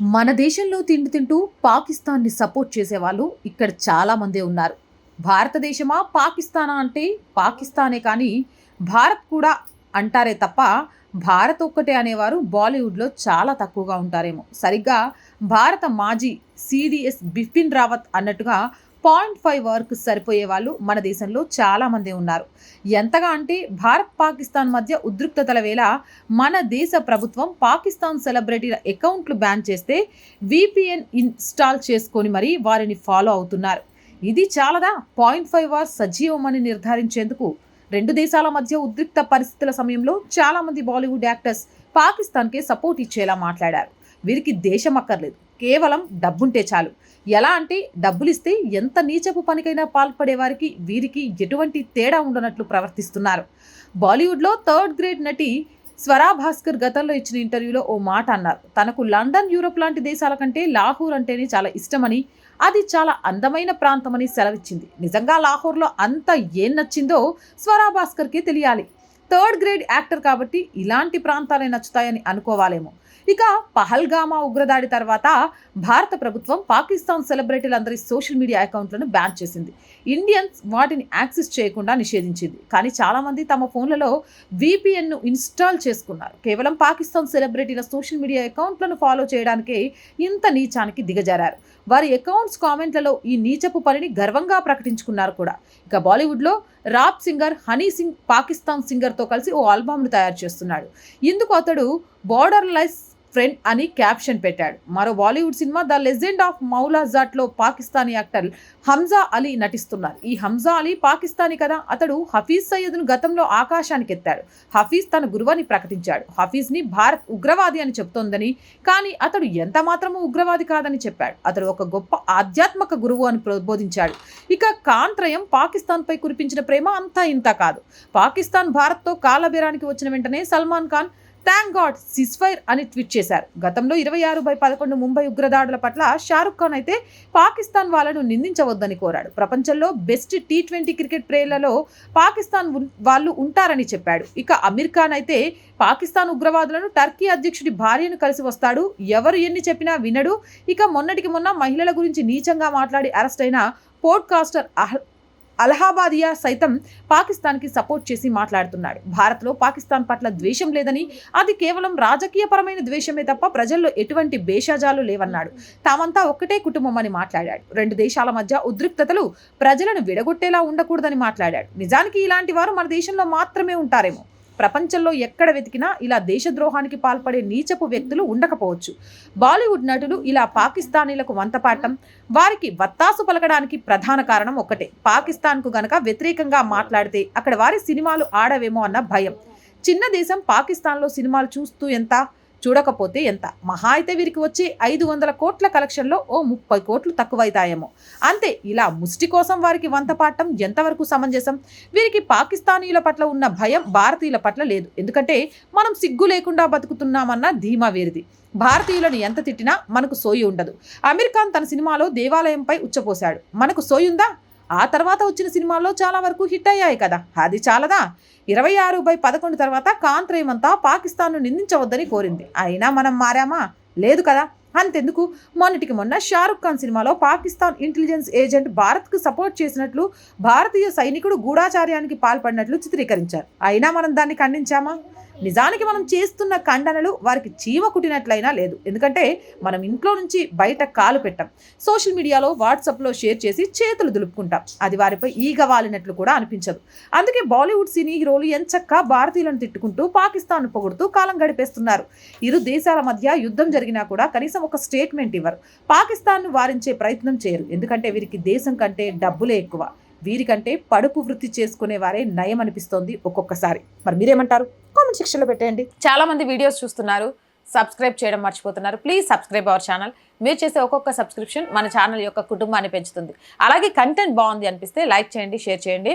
మన దేశంలో తిండి తింటూ పాకిస్తాన్ని సపోర్ట్ చేసేవాళ్ళు ఇక్కడ చాలామందే ఉన్నారు. భారతదేశమా పాకిస్తానా అంటే పాకిస్తానే కానీ భారత్ కూడా అంటారే తప్ప భారత్ ఒక్కటే అనేవారు బాలీవుడ్లో చాలా తక్కువగా ఉంటారేమో. సరిగ్గా భారత మాజీ సిడిఎస్ బిపిన్ రావత్ అన్నట్టుగా పాయింట్ ఫైవ్ వరకు సరిపోయే వాళ్ళు మన దేశంలో చాలామంది ఉన్నారు. ఎంతగా అంటే భారత్ పాకిస్తాన్ మధ్య ఉద్రిక్తతల వేళ మన దేశ ప్రభుత్వం పాకిస్తాన్ సెలబ్రిటీల అకౌంట్లు బ్యాన్ చేస్తే విపిఎన్ ఇన్స్టాల్ చేసుకొని మరీ వారిని ఫాలో అవుతున్నారు. ఇది చాలదా? పాయింట్ ఫైవ్ అవర్స్ సజీవమని నిర్ధారించేందుకు రెండు దేశాల మధ్య ఉద్రిక్త పరిస్థితుల సమయంలో చాలామంది బాలీవుడ్ యాక్టర్స్ పాకిస్తాన్కే సపోర్ట్ ఇచ్చేలా మాట్లాడారు. వీరికి దేశం అక్కర్లేదు. కేవలం డబ్బుంటే చాలు. ఎలా అంటే డబ్బులు ఇస్తే ఎంత నీచపు పనికైనా పాల్పడే వారికి వీరికి ఎటువంటి తేడా ఉండనట్లు ప్రవర్తిస్తున్నారు. బాలీవుడ్లో థర్డ్ గ్రేడ్ నటి స్వరా భాస్కర్ గతంలో ఇచ్చిన ఇంటర్వ్యూలో ఓ మాట అన్నారు. తనకు లండన్ యూరోప్ లాంటి దేశాల కంటే లాహూర్ అంటేనే చాలా ఇష్టమని అది చాలా అందమైన ప్రాంతమని సెలవిచ్చింది. నిజంగా లాహోర్లో అంత ఏం నచ్చిందో స్వరా భాస్కర్కే తెలియాలి. థర్డ్ గ్రేడ్ యాక్టర్ కాబట్టి ఇలాంటి ప్రాంతాలే నచ్చుతాయని అనుకోవాలేమో. ఇక పహల్గామా ఉగ్రదాడి తర్వాత భారత ప్రభుత్వం పాకిస్తాన్ సెలబ్రిటీలందరి సోషల్ మీడియా అకౌంట్లను బ్యాన్ చేసింది. ఇండియన్స్ వాటిని యాక్సెస్ చేయకుండా నిషేధించింది. కానీ చాలామంది తమ ఫోన్లలో విపిఎన్ను ఇన్స్టాల్ చేసుకున్నారు. కేవలం పాకిస్తాన్ సెలబ్రిటీల సోషల్ మీడియా అకౌంట్లను ఫాలో చేయడానికే ఇంత నీచానికి దిగజారారు. వారి అకౌంట్స్ కామెంట్లలో ఈ నీచపు పనిని గర్వంగా ప్రకటించుకున్నారు కూడా. ఇక బాలీవుడ్లో రాప్ సింగర్ హనీ సింగ్ పాకిస్తాన్ సింగర్తో కలిసి ఓ ఆల్బమ్ను తయారు చేస్తున్నాడు. ఇందుకు అతడు బోర్డర్ లైస్ ఫ్రెండ్ అని క్యాప్షన్ పెట్టాడు. మరో Bollywood cinema the legend of Maula జాట్లో పాకిస్తానీ యాక్టర్ హంజా అలీ నటిస్తున్నారు. ఈ హంజా అలీ పాకిస్తానీ కదా? అతడు హఫీజ్ సయ్యద్ను గతంలో ఆకాశానికి ఎత్తాడు. హఫీజ్ తన గురువని ప్రకటించాడు. హఫీజ్ని భారత్ ఉగ్రవాది అని చెప్తోందని కానీ అతడు ఎంత మాత్రము ఉగ్రవాది కాదని చెప్పాడు. అతడు ఒక గొప్ప ఆధ్యాత్మిక గురువు అని ప్రబోధించాడు. ఇక కాంత్రయం పాకిస్తాన్పై కురిపించిన ప్రేమ అంతా ఇంత కాదు. పాకిస్తాన్ భారత్తో కాలబేరానికి వచ్చిన వెంటనే Salman Khan thank God ceasefire అని ట్వీట్ చేశారు. గతంలో ఇరవై ఆరు బై పదకొండు ముంబై ఉగ్రదాడుల పట్ల షారుఖ్ ఖాన్ అయితే పాకిస్తాన్ వాళ్ళను నిందించవద్దని కోరాడు. ప్రపంచంలో బెస్ట్ టీ ట్వంటీ క్రికెట్ ప్లేయర్లలో పాకిస్తాన్ వాళ్ళు ఉంటారని చెప్పాడు. ఇక అమీర్ ఖాన్ అయితే పాకిస్తాన్ ఉగ్రవాదులను టర్కీ అధ్యక్షుడి భార్యను కలిసి వస్తాడు. ఎవరు ఎన్ని చెప్పినా వినడు. ఇక మొన్నటికి మొన్న మహిళల గురించి నీచంగా మాట్లాడి అరెస్ట్ అయిన పోడ్కాస్టర్ అహ్ అలహాబాదియా సైతం పాకిస్తాన్కి సపోర్ట్ చేసి మాట్లాడుతున్నాడు. భారత్లో పాకిస్తాన్ పట్ల ద్వేషం లేదని అది కేవలం రాజకీయపరమైన ద్వేషమే తప్ప ప్రజల్లో ఎటువంటి భేషజాలు లేవన్నాడు. తామంతా ఒక్కటే కుటుంబం అని మాట్లాడాడు. రెండు దేశాల మధ్య ఉద్రిక్తతలు ప్రజలను విడగొట్టేలా ఉండకూడదని మాట్లాడాడు. నిజానికి ఇలాంటి వారు మన దేశంలో మాత్రమే ఉంటారేమో? ప్రపంచంలో ఎక్కడ వెతికినా ఇలా దేశద్రోహానికి పాల్పడే నీచపు వ్యక్తులు ఉండకపోవచ్చు. బాలీవుడ్ నటులు ఇలా పాకిస్తానీలకు వంతపాటం వారికి వత్తాసు పలకడానికి ప్రధాన కారణం ఒక్కటే. పాకిస్తాన్కు గనక వ్యతిరేకంగా మాట్లాడితే అక్కడ వారి సినిమాలు ఆడవేమో అన్న భయం. చిన్న దేశం పాకిస్తాన్లో సినిమాలు చూస్తూ ఎంత చూడకపోతే ఎంత? మహా అయితే వీరికి వచ్చే ఐదు వందల కోట్ల కలెక్షన్లో ఓ ముప్పై కోట్లు తక్కువైతాయేమో. అంతే ఇలా ముష్టి కోసం వారికి వంత పాడటం ఎంతవరకు సమంజసం? వీరికి పాకిస్తానీయుల పట్ల ఉన్న భయం భారతీయుల పట్ల లేదు. ఎందుకంటే మనం సిగ్గు లేకుండా బతుకుతున్నామన్న ధీమా వేరిది. భారతీయులను ఎంత తిట్టినా మనకు సోయి ఉండదు. అమీర్ ఖాన్ తన సినిమాలో దేవాలయంపై ఉచ్చపోశాడు. మనకు సోయుందా ఆ తర్వాత వచ్చిన సినిమాల్లో చాలా వరకు హిట్ అయ్యాయి కదా. అది చాలదా? ఇరవై ఆరు బై పదకొండు తర్వాత కాంత్రయమంతా పాకిస్తాన్ను నిందించవద్దని కోరింది. అయినా మనం మారామా? లేదు కదా. అంతెందుకు? మొన్నటికి మొన్న షారుఖ్ ఖాన్ సినిమాలో పాకిస్తాన్ ఇంటెలిజెన్స్ ఏజెంట్ భారత్కు సపోర్ట్ చేసినట్లు భారతీయ సైనికుడు గూఢాచార్యానికి పాల్పడినట్లు చిత్రీకరించారు. అయినా మనం దాన్ని ఖండించామా? నిజానికి మనం చేస్తున్న ఖండనలు వారికి చీమ కుట్టినట్లయినా లేదు. ఎందుకంటే మనం ఇంట్లో నుంచి బయట కాలు పెట్టాం. సోషల్ మీడియాలో వాట్సాప్లో షేర్ చేసి చేతులు దులుపుకుంటాం. అది వారిపై ఈగ వాలినట్లు కూడా అనిపించదు. అందుకే బాలీవుడ్ సినీ హీరోలు ఎంచక్కా భారతీయులను తిట్టుకుంటూ పాకిస్తాన్ పొగుడుతూ కాలం గడిపేస్తున్నారు. ఇరు దేశాల మధ్య యుద్ధం జరిగినా కూడా కనీసం ఒక స్టేట్మెంట్ ఇవ్వరు. పాకిస్తాన్ను వారించే ప్రయత్నం చేయరు. ఎందుకంటే వీరికి దేశం కంటే డబ్బులే ఎక్కువ. వీరికంటే పడుపు వృత్తి చేసుకునే వారే నయం అనిపిస్తోంది ఒక్కొక్కసారి. మరి మీరేమంటారు? కామెంట్ సెక్షన్లో పెట్టేయండి. చాలా మంది వీడియోస్ చూస్తున్నారు. సబ్స్క్రైబ్ చేయడం మర్చిపోతున్నారు. Please subscribe our channel. మీరు చేసే ఒక్కొక్క సబ్స్క్రిప్షన్ మన ఛానల్ యొక్క కుటుంబాన్ని పెంచుతుంది. అలాగే కంటెంట్ బాగుంది అనిపిస్తే లైక్ చేయండి షేర్ చేయండి.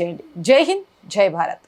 తెలియచేయండి జై హింద్ జై భారత్